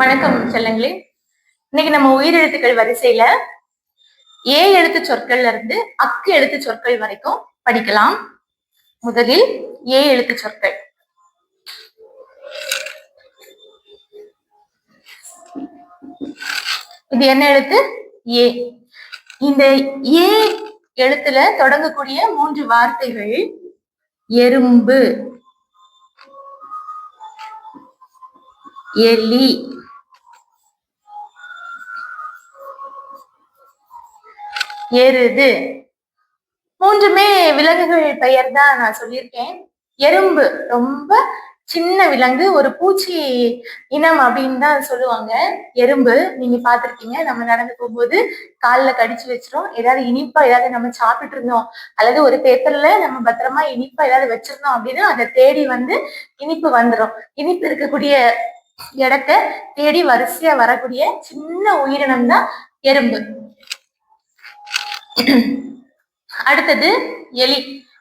வணக்கம் செல்லங்களே. இன்னைக்கு நம்ம உயிரெழுத்துக்கள் வரிசையில ஏ எழுத்து சொற்கள்ல இருந்து அக்கு எழுத்து சொற்கள் வரைக்கும் படிக்கலாம். முதலில் ஏ எழுத்து சொற்கள். இது என்ன எழுத்து? ஏ. இந்த ஏ எழுத்துல தொடங்கக்கூடிய மூன்று வார்த்தைகள் எறும்பு எலி எருது மூன்றுமே விலங்குகள் பெயர் தான் நான் சொல்லியிருக்கேன். எறும்பு ரொம்ப சின்ன விலங்கு ஒரு பூச்சி இனம் அப்படின்னு தான் சொல்லுவாங்க. எறும்பு நீங்க பாத்திருக்கீங்க நம்ம நடந்து போகும்போது காலில் கடிச்சு வச்சிரும். ஏதாவது இனிப்பா ஏதாவது நம்ம சாப்பிட்டு இருந்தோம். அல்லது ஒரு பேப்பர்ல நம்ம பத்திரமா இனிப்பா ஏதாவது வச்சிருந்தோம் அப்படின்னா அதை தேடி வந்து இனிப்பு வந்துடும் இனிப்பு இருக்கக்கூடிய இடத்த தேடி வரிசையா வரக்கூடிய சின்ன உயிரினம் தான் எறும்பு. அடுத்தது எலி.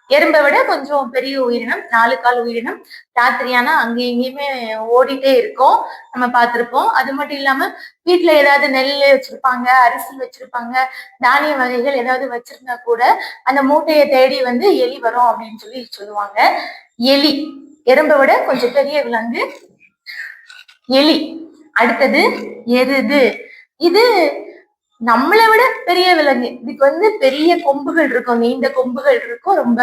எறும்பை விட கொஞ்சம் பெரிய உயிரினம் நாலு கால் உயிரினம். ராத்திரியானா அங்கேயும் இங்கேயுமே ஓடிட்டே இருக்கும். நம்ம பார்த்துருப்போம். அது மட்டும் இல்லாம வீட்டுல ஏதாவது நெல் வச்சிருப்பாங்க அரிசி வச்சிருப்பாங்க தானிய வகைகள் ஏதாவது வச்சிருந்தா கூட அந்த மூட்டையை தேடி வந்து எலி வரும் அப்படின்னு சொல்லி சொல்லுவாங்க. எலி. எறும்பை விட கொஞ்சம் பெரிய விலங்கு எலி. அடுத்தது எருது. இது நம்மளை விட பெரிய விலங்கு. இதுக்கு வந்து பெரிய கொம்புகள் இருக்கும் நீண்ட கொம்புகள் இருக்கும் ரொம்ப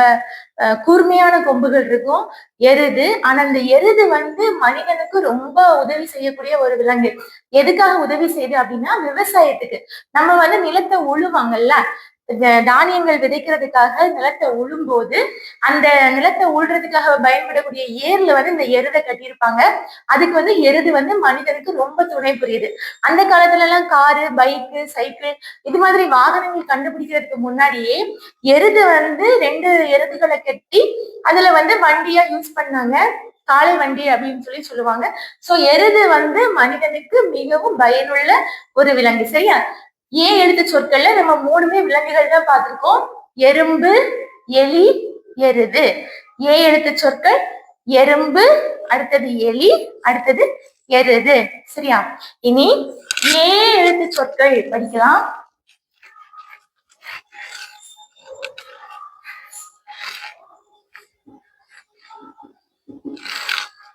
கூர்மையான கொம்புகள் இருக்கும். எருது ஆனா அந்த எருது வந்து மனிதனுக்கு ரொம்ப உதவி செய்யக்கூடிய ஒரு விலங்கு. எதுக்காக உதவி செய்யுது அப்படின்னா விவசாயத்துக்கு. நம்ம வந்து நிலத்தை உழுவாங்கல்ல தானியங்கள் விதைக்கிறதுக்காக நிலத்தை உழும்போது அந்த நிலத்தை உழுறதுக்காக பயன்படக்கூடிய ஏர்ல வந்து இந்த எருதை கட்டியிருப்பாங்க. அதுக்கு வந்து எருது வந்து மனிதனுக்கு ரொம்ப துணை புரியுது. அந்த காலத்துல எல்லாம் காரு பைக்கு சைக்கிள் இது மாதிரி வாகனங்கள் கண்டுபிடிக்கிறதுக்கு முன்னாடியே எருது வந்து ரெண்டு எருதுகளை கட்டி அதுல வந்து வண்டியா யூஸ் பண்ணாங்க. காளை வண்டி அப்படின்னு சொல்லி சொல்லுவாங்க. சோ எருது வந்து மனிதனுக்கு மிகவும் பயனுள்ள ஒரு விலங்கு. சரியா? ஏன் எழுத்து சொற்கள்ல நம்ம மூணுமே விலங்குகள் தான் பார்த்திருக்கோம். எறும்பு எலி எருது. ஏ எழுத்து சொற்கள்? எறும்பு அடுத்தது எலி அடுத்தது எருது. சரியா? இனி ஏ எழுத்து சொற்கள் படிக்கலாம்.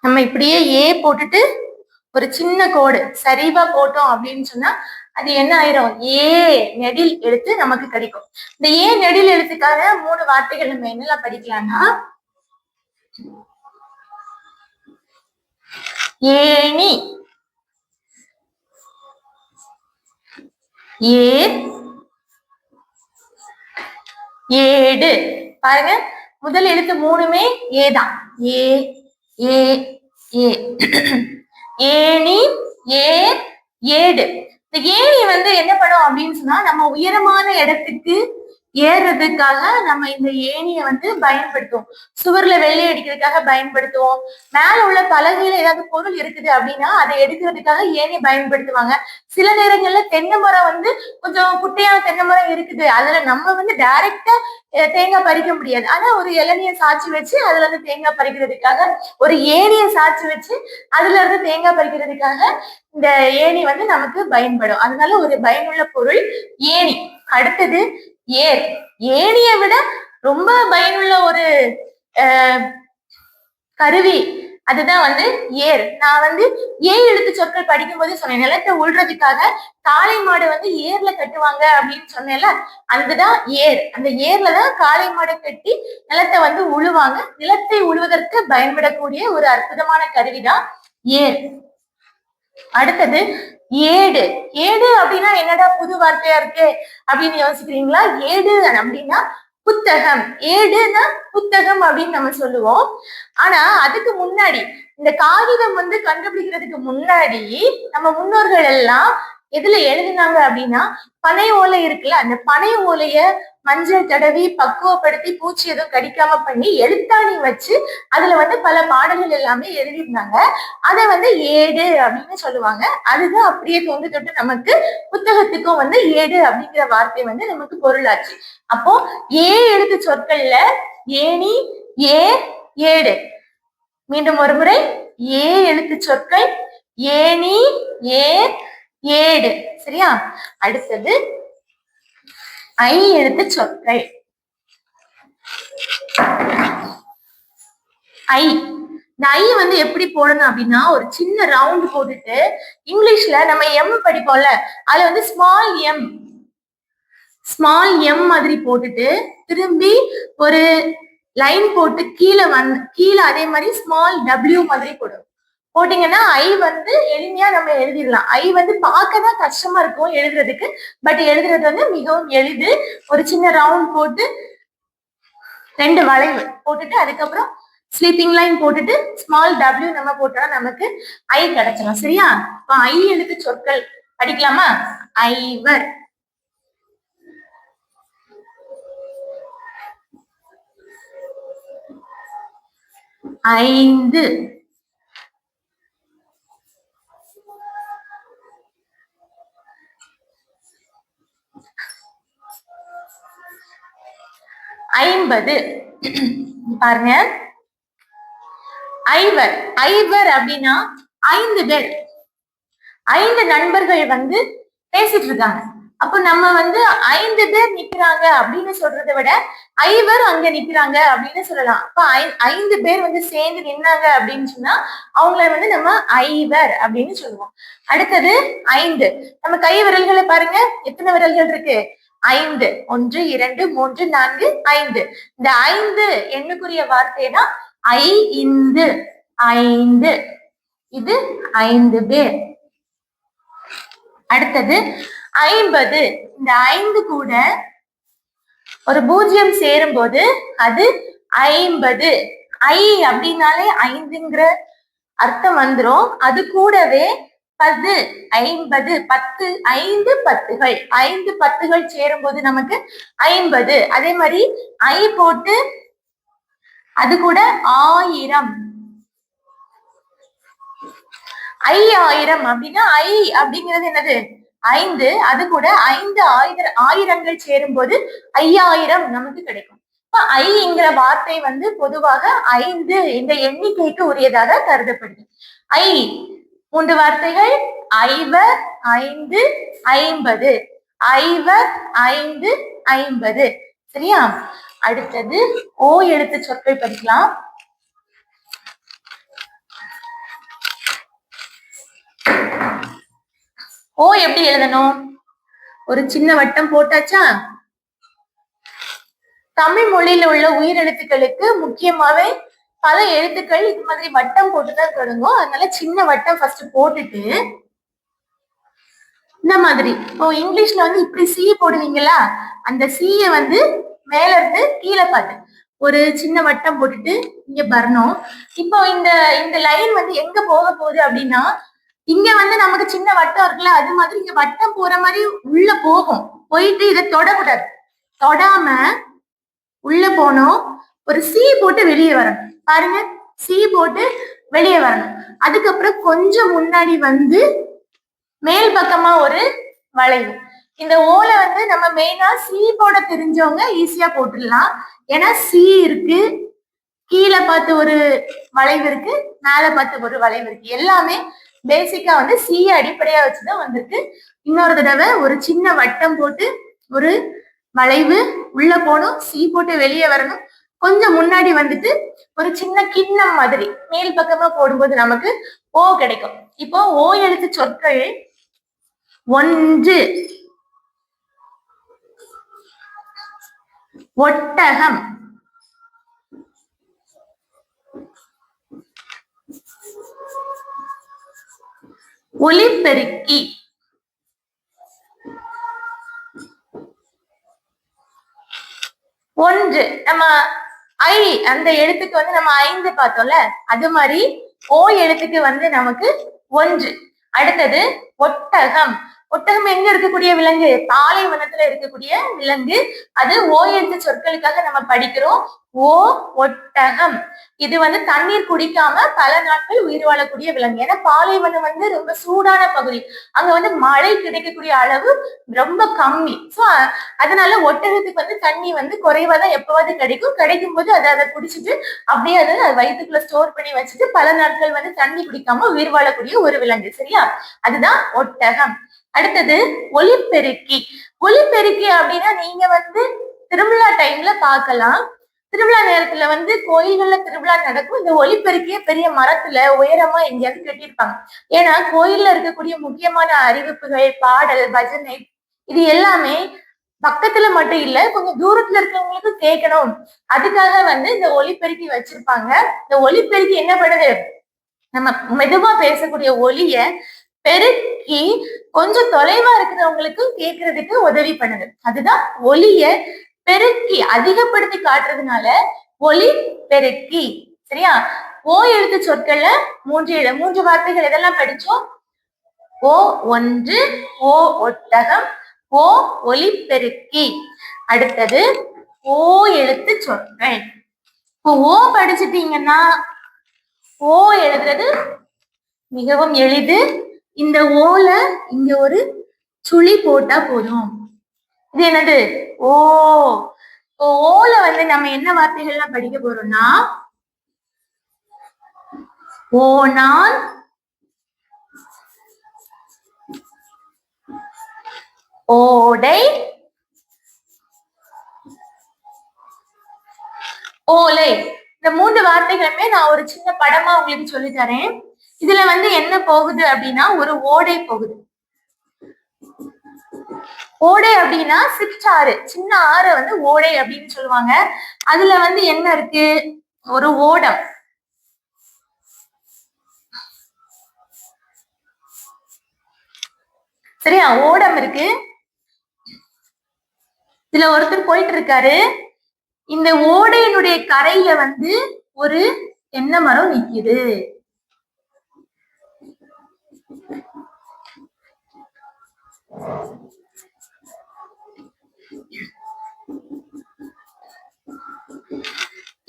நம்ம இப்படியே ஏ போட்டுட்டு ஒரு சின்ன கோடு சரிவா போட்டோம் அப்படின்னு சொன்னா அது என்ன ஆயிரும்? ஏ நெடில் எழுத்து நமக்கு கிடைக்கும். இந்த ஏ நெடில் எழுத்துக்காக மூணு வார்த்தைகள் நம்ம என்னெல்லாம் படிக்கலாம்னா ஏணி ஏர் ஏடு. பாருங்க முதல் எழுத்து மூணுமே ஏதான் ஏ ஏ ஏ. ஏணி ஏர் ஏடு. இந்த ஏணி வந்து என்ன பண்ணும் அப்படின்னு சொன்னா நம்ம உயரமான இடத்துக்கு ஏறுறதுக்காக நம்ம இந்த ஏணியை வந்து பயன்படுத்துவோம். சுவர்ல வெள்ளை அடிக்கிறதுக்காக பயன்படுத்துவோம். மேல உள்ள பலகையில ஏதாவது பொருள் இருக்குது அப்படின்னா அதை எடுக்கிறதுக்காக ஏணியை பயன்படுத்துவாங்க. சில நேரங்கள்ல தென்னை மரம் வந்து கொஞ்சம் குட்டையான தென்னை மரம் இருக்குது. அதுல நம்ம வந்து டைரக்டா தேங்காய் பறிக்க முடியாது. ஆனா ஒரு இளநிய சாட்சி வச்சு அதுல இருந்து தேங்காய் பறிக்கிறதுக்காக ஒரு ஏணியை சாட்சி வச்சு அதுல இருந்து தேங்காய் பறிக்கிறதுக்காக இந்த ஏணி வந்து நமக்கு பயன்படும். அதனால ஒரு பயனுள்ள பொருள் ஏணி. அடுத்தது ஏர் ஏணியை விட ரொம்ப பயனுள்ள ஒரு கருவி. அதுதான் வந்து ஏர். நான் வந்து ஏ எழுத்து சொற்கள் படிக்கும் போது சொன்னேன். நிலத்தை உள்றதுக்காக காளை மாடு வந்து ஏர்ல கட்டுவாங்க அப்படின்னு சொன்னேன்ல அதுதான் ஏர். அந்த ஏர்ல தான் காளை மாடை கட்டி நிலத்தை வந்து உழுவாங்க. நிலத்தை உழுவதற்கு பயன்படக்கூடிய ஒரு அற்புதமான கருவிதான் ஏர். அடுத்தது ஏடு. ஏடு அப்படின்னா என்னடா புது வார்த்தையா இருக்கு? அப்படின்னு யோசிக்கிறீங்களா? ஏடு அப்படின்னா புத்தகம். ஏடுனா புத்தகம் அப்படின்னு நம்ம சொல்லுவோம். ஆனா அதுக்கு முன்னாடி இந்த காகிதம் வந்து கண்டுபிடிக்கிறதுக்கு முன்னாடி நம்ம முன்னோர்கள் எல்லாம் எதுல எழுதினாங்க அப்படின்னா பனை ஓலை இருக்குல்ல அந்த பனை ஓலைய மஞ்சள் தடவி பக்குவப்படுத்தி பூச்சி எதுவும் கடிக்காம பண்ணி எழுத்தாணி வச்சு அதுல வந்து பல பாடல்கள் எல்லாமே எழுதியிருந்தாங்க. அதை வந்து ஏடு அப்படின்னு சொல்லுவாங்க. அதுதான் அப்படியே தோன்று தொட்டு நமக்கு புத்தகத்துக்கும் வந்து ஏடு அப்படிங்கிற வார்த்தை வந்து நமக்கு பொருளாச்சு. அப்போ ஏ எழுத்து சொற்கள்ல ஏணி ஏ ஏடு. மீண்டும் ஒரு முறை ஏ எழுத்து சொற்கள் ஏணி ஏ ஏடு சரியா? அடுத்தது ஐ எழுத்து சொற்கள். ஐ. இந்த ஐ வந்து எப்படி போடணும் அப்படின்னா ஒரு சின்ன ரவுண்ட் போட்டுட்டு இங்கிலீஷ்ல நம்ம எம் படிப்போம்ல அதுல வந்து ஸ்மால் எம் ஸ்மால் எம் மாதிரி போட்டுட்டு திரும்பி ஒரு லைன் போட்டு கீழே வந்து கீழே அதே மாதிரி ஸ்மால் டபிள்யூ மாதிரி போடும் போட்டீங்கன்னா ஐ வந்து எளிமையா நம்ம எழுதிடலாம். ஐ வந்து பார்க்க தான் கஷ்டமா இருக்கும் எழுதுறதுக்கு. பட் எழுதுறது வந்து மிகவும் எளிது. ஒரு சின்ன ரவுண்ட் போட்டு ரெண்டு வளைவு போட்டுட்டு அதுக்கப்புறம் ஸ்லீப்பிங் லைன் போட்டுட்டு ஸ்மால் டபிள்யூ நம்ம போட்டா நமக்கு ஐ கிடைச்சிடும் சரியா? இப்போ ஐ எழுத்து சொற்கள் படிக்கலாமா? ஐவர் ஐந்து. ஐம்பது. பாருங்க. ஐவர். ஐவர் அப்படின்னா ஐந்து பேர். ஐந்து நண்பர்கள் வந்து பேசிட்டு இருக்காங்க. அப்போ நம்ம வந்து ஐந்து பேர் நிக்கிறாங்க அப்படின்னு சொல்றதை விட ஐவர் அங்க நிக்கிறாங்க அப்படின்னு சொல்லலாம். அப்ப ஐ- ஐந்து பேர் வந்து சேர்ந்து நின்னாங்க அப்படின்னு சொன்னா அவங்கள வந்து நம்ம ஐவர் அப்படின்னு சொல்லுவோம். அடுத்தது ஐந்து. நம்ம கை விரல்களை பாருங்க. எத்தனை விரல்கள் இருக்கு? ஐந்து. ஒன்று இரண்டு மூன்று நான்கு ஐந்து. இந்த ஐந்து எண்ணுக்குரிய வார்த்தை தான் ஐ இந்து. ஐந்து. இது ஐந்து பேர். அடுத்தது ஐம்பது. இந்த ஐந்து கூட ஒரு பூஜ்ஜியம் சேரும் போது அது ஐம்பது. ஐ அப்படின்னாலே ஐந்துங்கிற அர்த்தம் வந்துரும். அது கூடவே பத்து ஐம்பது பத்து ஐந்து பத்துகள். ஐந்து பத்துகள் சேரும்போது நமக்கு ஐம்பது. அதே மாதிரி ஐ போட்டு அது கூட ஆயிரம். ஐ ஆயிரம் அப்படின்னா ஐ அப்படிங்கிறது என்னது? ஐந்து. அது கூட ஐந்து ஆயிர ஆயிரங்கள் சேரும்போது ஐயாயிரம் நமக்கு கிடைக்கும். இப்ப ஐங்கிற வார்த்தை வந்து பொதுவாக ஐந்து இந்த எண்ணிக்கைக்கு உரியதாக கருதப்படுது. ஐ மூன்று வார்த்தைகள். ஐவர் ஐந்து ஐம்பது. ஐவர் ஐந்து ஐம்பது. சரியா? அடுத்தது ஓ எழுத்து சொற்கள் படிக்கலாம். ஓ எப்படி எழுதணும்? ஒரு சின்ன வட்டம் போட்டாச்சா? தமிழ் மொழியில உள்ள உயிரெழுத்துக்களுக்கு முக்கியமாவே பல எழுத்துக்கள் இது மாதிரி வட்டம் போட்டுதான் தொடங்கும். அதனால சின்ன வட்டம் ஃபர்ஸ்ட் போட்டுட்டு இந்த மாதிரி. இப்போ இங்கிலீஷ்ல வந்து இப்படி சி போடுவீங்களா? அந்த சீயை வந்து மேல இருந்து கீழே பார்த்து ஒரு சின்ன வட்டம் போட்டுட்டு இங்க வரணும். இப்போ இந்த இந்த லைன் வந்து எங்க போக போகுது அப்படின்னா இங்க வந்து நமக்கு சின்ன வட்டம் இருக்குல்ல அது மாதிரி இங்க வட்டம் போற மாதிரி உள்ள போகும். போயிட்டு இதை தொடக்கூடாது. தொடாம உள்ள போனோம். ஒரு சி போட்டு வெளியே வரணும். பாருங்க சி போட்டு வெளியே வரணும். அதுக்கப்புறம் கொஞ்சம் முன்னாடி வந்து மேல் பக்கமா ஒரு வளைவு. இந்த ஓல வந்து நம்ம மெயினா சி போட தெரிஞ்சவங்க ஈஸியா போட்டுடலாம். ஏன்னா சி இருக்கு கீழே பார்த்து ஒரு வளைவு இருக்கு மேல பார்த்து ஒரு வளைவு இருக்கு. எல்லாமே பேசிக்கா வந்து சி அடிப்படையா வச்சுதான் வந்திருக்கு. இன்னொரு தடவை ஒரு சின்ன வட்டம் போட்டு ஒரு வளைவு உள்ள போகணும் சி போட்டு வெளியே வரணும். கொஞ்சம் முன்னாடி வந்துட்டு ஒரு சின்ன கிண்ணம் மாதிரி மேல் பக்கமா போடும்போது நமக்கு ஓ கிடைக்கும். இப்போ ஓ எழுத்து சொற்கள் ஒன்று. ஒட்டகம். ஒலிபெருக்கி ஒன்று. நம்ம ஐ அந்த எழுத்துக்கு வந்து நம்ம ஐந்து பார்த்தோம்ல அது மாதிரி ஓ எழுத்துக்கு வந்து நமக்கு ஒன்று. அடுத்தது ஒட்டகம். ஒட்டகம் எங்க இருக்கக்கூடிய விலங்கு? பாலைவனத்துல இருக்கக்கூடிய விலங்கு. அது ஓ எழுத்து சொற்களுக்காக நம்ம படிக்கிறோம். ஓ ஒட்டகம். இது வந்து தண்ணீர் குடிக்காம பல நாட்கள் உயிர் வாழக்கூடிய விலங்கு. ஏன்னா பாலைவனம் வந்து ரொம்ப சூடான பகுதி. அங்க வந்து மழை கிடைக்கக்கூடிய அளவு ரொம்ப கம்மி. சோ அதனால ஒட்டகத்துக்கு வந்து தண்ணி வந்து குறைவா தான் எப்பவாவது கிடைக்கும். கிடைக்கும் போது அதை அதை குடிச்சிட்டு அப்படியே அதை அது வயிற்றுக்குள்ள ஸ்டோர் பண்ணி வச்சுட்டு பல நாட்கள் வந்து தண்ணி குடிக்காம உயிர் வாழக்கூடிய ஒரு விலங்கு. சரியா? அதுதான் ஒட்டகம். அடுத்தது ஒலிப்பெருக்கி. ஒலிப்பெருக்கி அப்படின்னா நீங்க வந்து திருவிழா டைம்ல பார்க்கலாம். திருவிழா நேரத்துல வந்து கோயில்கள்ல திருவிழா நடக்கும். இந்த ஒலிப்பெருக்கிய பெரிய மரத்துல உயரமா எங்கேயாவது கட்டியிருப்பாங்க. ஏன்னா கோயில்ல இருக்கக்கூடிய முக்கியமான அறிவிப்புகள் பாடல் பஜனை இது எல்லாமே பக்கத்துல மட்டும் இல்ல கொஞ்சம் தூரத்துல இருக்கிறவங்களுக்கு கேட்கணும். அதுக்காக வந்து இந்த ஒலிப்பெருக்கி வச்சிருப்பாங்க. இந்த ஒலிப்பெருக்கி என்ன பண்ணுது? நம்ம மெதுவா பேசக்கூடிய ஒலிய பெருக்கி கொஞ்சம் தொலைவா இருக்கிறவங்களுக்கும் கேட்கறதுக்கு உதவி பண்ணுது. அதுதான் ஒலிய பெருக்கி அதிகப்படுத்தி காட்டுறதுனால ஒலி பெருக்கி. சரியா? ஓ எழுத்து சொற்கள்ல மூன்று மூன்று வார்த்தைகள் எதெல்லாம் படிச்சோம்? ஓ ஒன்று ஓ ஒட்டகம் ஓ ஒலிபெருக்கி அடுத்தது ஓ எழுத்து சொற்கள். இப்போ ஓ படிச்சிட்டீங்கன்னா ஓ எழுதுறது மிகவும் எளிது. இந்த ஓல இங்க ஒரு சுழி போட்டா போதும். இது என்னது? ஓ. ஓல வந்து நம்ம என்ன வார்த்தைகள்லாம் படிக்க போறோம்னா ஓனான் ஓடை ஓலை. இந்த மூன்று வார்த்தைகளுமே நான் ஒரு சின்ன படமா உங்களுக்கு சொல்லி தரேன் இதுல வந்து என்ன போகுது அப்படின்னா ஒரு ஓடை போகுது. ஓடை அப்படின்னா சிற்றாறு சின்ன ஆறு வந்து ஓடை அப்படின்னு சொல்லுவாங்க. அதுல வந்து என்ன இருக்கு? ஒரு ஓடம். சரியா? ஓடம் இருக்கு. இதுல ஒருத்தர் போயிட்டு இருக்காரு இந்த ஓடையினுடைய கரையில வந்து ஒரு என்ன மரம் நிக்குது.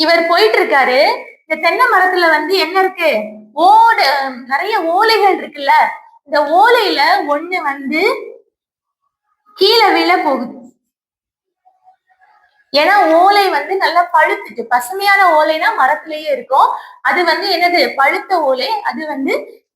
இவர் போயிட்டு இருக்காரு இந்த தென்னை மரத்துல வந்து என்ன இருக்கு? ஓடு நிறைய ஓலைகள் இருக்குல்ல? இந்த ஓலையில ஒண்ணு வந்து கீழே விழ போகுது. ஏன்னா ஓலை வந்து நல்லா பழுத்துட்டு பசுமையான ஓலைனா மரத்திலேயே இருக்கும். அது வந்து என்னது? பழுத்த ஓலை. அது வந்து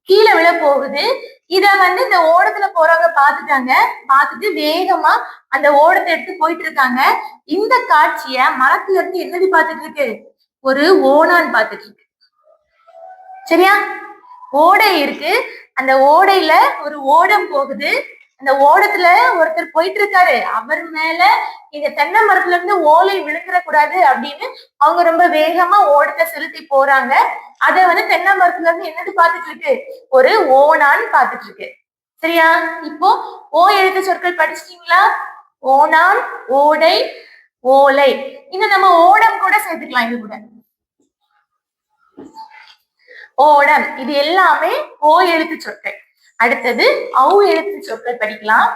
கீழே விழ போகுது. இத வந்து இந்த ஓடத்துல போறவங்க பாத்துட்டாங்க பாத்துட்டு வேகமா அந்த ஓடத்தை எடுத்து போயிட்டு இருக்காங்க. இந்த காட்சிய மரத்துல இருந்து என்னது பாத்துட்டு இருக்கு? ஒரு ஓனான் பாத்துட்டு இருக்கு. சரியா? ஓடை இருக்கு. அந்த ஓடையில ஒரு ஓடம் போகுது. அந்த ஓடத்துல ஒருத்தர் போயிட்டு இருக்காரு அவர் மேல இந்த தென்னை மரத்துல இருந்து ஓலை விழுந்துட கூடாது அப்படின்னு அவங்க ரொம்ப வேகமா ஓடத்தை செலுத்தி போறாங்க. அத வந்து தென்னை மரத்துல இருந்து என்னது பாத்துட்டு இருக்கு? ஒரு ஓணான் பாத்துட்டு இருக்கு. சரியா? இப்போ ஓ எழுத்து சொற்கள் படிச்சிட்டீங்களா? ஓணான் ஓடை ஓலை. இன்னும் நம்ம ஓடம் கூட சேர்த்துக்கலாம் இது கூட. ஓடம். இது எல்லாமே ஓ எழுத்து சொற்கள். அடுத்தது அவு எழுத்து சொற்கள் படிக்கலாம்.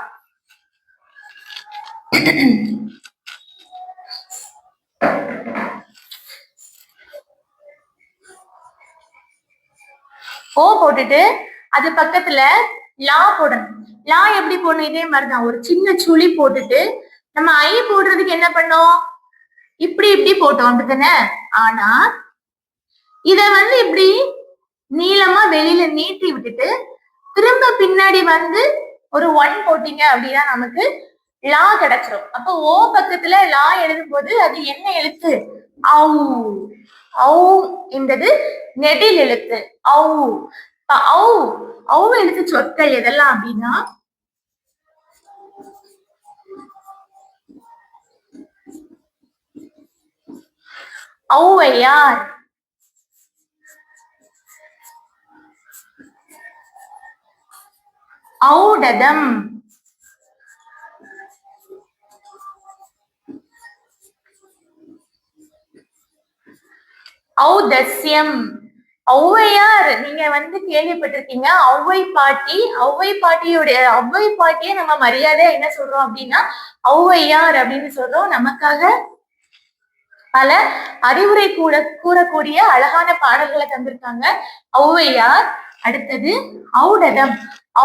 ஓ போட்டுட்டு அது பக்கத்துல லா போடணும். லா எப்படி போடணும்? இதே மாதிரிதான். ஒரு சின்ன சுழி போட்டுட்டு நம்ம ஐ போடுறதுக்கு என்ன பண்ணோம்? இப்படி இப்படி போட்டோம். அப்படித்தானே? ஆனா இத வந்து இப்படி நீளமா வெளியில நீட்டி விட்டுட்டு திரும்ப பின்னாடி வந்து ஒரு ஒன் போட்டீங்க அப்படின்னா நமக்கு லா கிடைச்சிரும். அப்போ ஓ பக்கத்துல லா எழுதும் போது அது என்ன எழுத்து? ஔ ஔ என்பது நெடில் எழுத்து. ஔ இப்ப ஔ ஔ எழுத்து சொற்கள் எதெல்லாம் அப்படின்னா ஔவையார். ஔடதம் ஔதஸ்யம். ஔவையார் நீங்க வந்து கேள்விப்பட்டிருக்கீங்க. ஔவை பாட்டி ஔவை பாட்டியுடைய ஔவை பாட்டியை நம்ம மரியாதை என்ன சொல்றோம் அப்படின்னா ஔவையார் அப்படின்னு சொல்றோம். நமக்காக பல அறிவுரை கூட கூறக்கூடிய அழகான பாடல்களை தந்திருக்காங்க. ஔவையார் அடுத்தது ஔடதம்.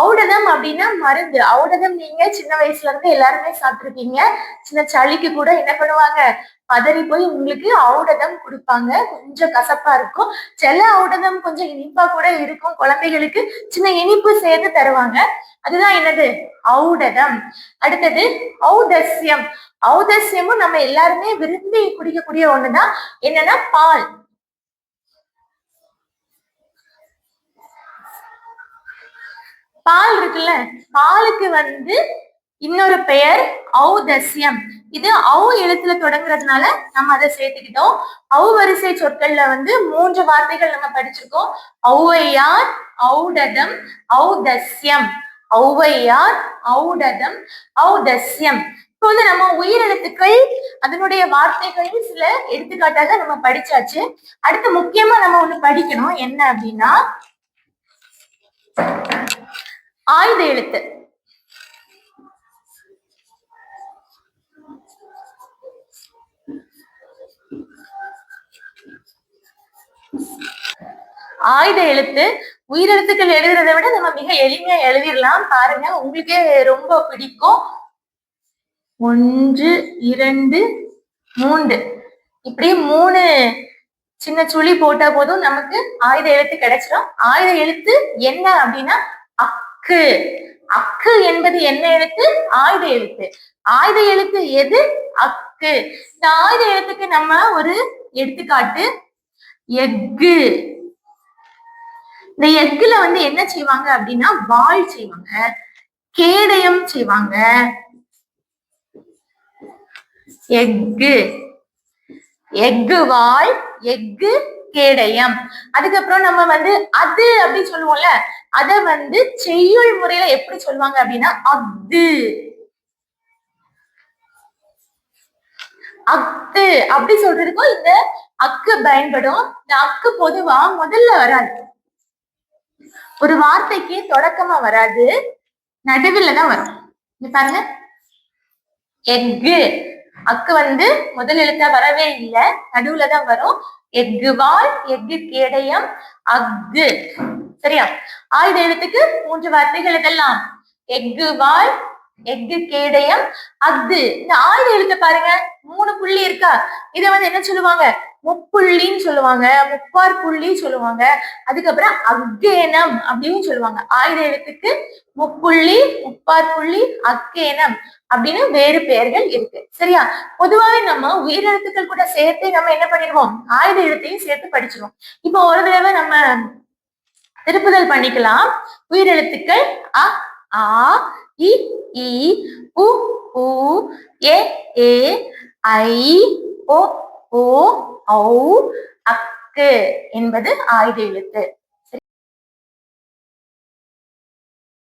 ஔடதம் அப்படின்னா மருந்து. ஔடதம் நீங்க சின்ன வயசுல இருந்து எல்லாருமே சாப்பிட்டுருக்கீங்க. சின்ன சளிக்கு கூட என்ன பண்ணுவாங்க? பதறி போய் உங்களுக்கு ஔடதம் கொடுப்பாங்க. கொஞ்சம் கசப்பா இருக்கும். சில ஔடதம் கொஞ்சம் இனிப்பா கூட இருக்கும். குழந்தைகளுக்கு சின்ன இனிப்பு சேர்த்து தருவாங்க. அதுதான் என்னது? ஔடதம் அடுத்தது ஔதஸ்யம். ஔதஸ்யமும் நம்ம எல்லாருமே விரும்பி குடிக்கக்கூடிய ஒண்ணுதான். என்னன்னா பால். பால் இருக்குல்ல பாலுக்கு வந்து இன்னொரு பெயர் ஔதசியம். இது ஔ எழுத்துல தொடங்குறதுனால நம்ம அதை சேர்த்துக்கிட்டோம். ஔ வரிசை சொற்கள்ல வந்து மூன்று வார்த்தைகள் நம்ம படிச்சிருக்கோம். ஔவையார் ஔடதம் ஔதஸ்யம் ஔவையார் ஔடதம் ஔதஸ்யம் இப்போ வந்து நம்ம உயிரெழுத்துக்கள் அதனுடைய வார்த்தைகள் சில எடுத்துக்காட்டாக நம்ம படிச்சாச்சு. அடுத்து முக்கியமா நம்ம ஒண்ணு படிக்கணும். என்ன அப்படின்னா ஆயுத எழுத்து. ஆயுத எழுத்து. உயிரெழுத்துக்கள் எழுதுறதை விட நம்ம மிக எளிமையா எழுதிடலாம். பாருங்க உங்களுக்கே ரொம்ப பிடிக்கும். ஒன்று இரண்டு மூன்று. இப்படி மூணு சின்ன சுழி போட்டா போதும் நமக்கு ஆயுத எழுத்து கிடைச்சிடும் ஆயுத எழுத்து என்ன அப்படின்னா அக்கு. அக்கு என்பது என்ன எழுத்து? ஆயுத எழுத்து. ஆயுத எழுத்து எது? அக்கு. இந்த ஆயுத எழுத்துக்கு நம்ம ஒரு எடுத்துக்காட்டு. எஃகு. இந்த எஃகுல வந்து என்ன செய்வாங்க அப்படின்னா வாள் செய்வாங்க. கேடயம் செய்வாங்க. எஃகு. எஃகு வாள் எஃகு கேடயம். அதுக்கப்புறம் நம்ம வந்து அது அப்படி சொல்லுவோம்ல அத வந்து செய்யுள் முறையில எப்படி சொல்லுவாங்க அப்படின்னா அஃது. அத்து அப்படி சொல்றதுக்கும் இந்த அக்கு பயன்படும். இந்த அக்கு பொதுவா முதல்ல வராது. ஒரு வார்த்தைக்கு தொடக்கமா வராது. நடுவில் தான் வரும். இங்க பாருங்க. எஃகு. அக்கு வந்து முதல் எழுத்தா வரவே இல்லை. நடுவுல தான் வரும். எஃகு வாள் எஃகு கேடயம் அஃகு. சரியா? ஆயுத எழுத்துக்கு மூன்று வார்த்தைகள் இதெல்லாம் எஃகு வாள் எஃகு கேடயம் அஃது. இந்த ஆயுத எழுத்த பாருங்க. மூணு புள்ளி இருக்கா? இதை வந்து என்ன சொல்லுவாங்க? முப்புள்ளின்னு சொல்லுவாங்க. முப்பார் புள்ளி சொல்லுவாங்க. அதுக்கப்புறம் அக்கேனம் அப்படின்னு சொல்லுவாங்க. ஆயுத எழுத்துக்கு முப்புள்ளி முப்பார் புள்ளி அக்கேனம் அப்படின்னு வேறு பெயர்கள் இருக்கு. சரியா? பொதுவாவே நம்ம உயிரெழுத்துக்கள் கூட சேர்த்து நம்ம என்ன பண்ணிடுவோம்? ஆயுத எழுத்தையும் சேர்த்து படிச்சிருவோம் இப்போ ஒரு தடவை நம்ம திருப்புதல் பண்ணிக்கலாம். உயிரெழுத்துக்கள் அ ஆ இ இ உ உ ஏ ஏ ஐ ஓ ஓ ஔ அக்கு என்பது ஆயுத எழுத்து.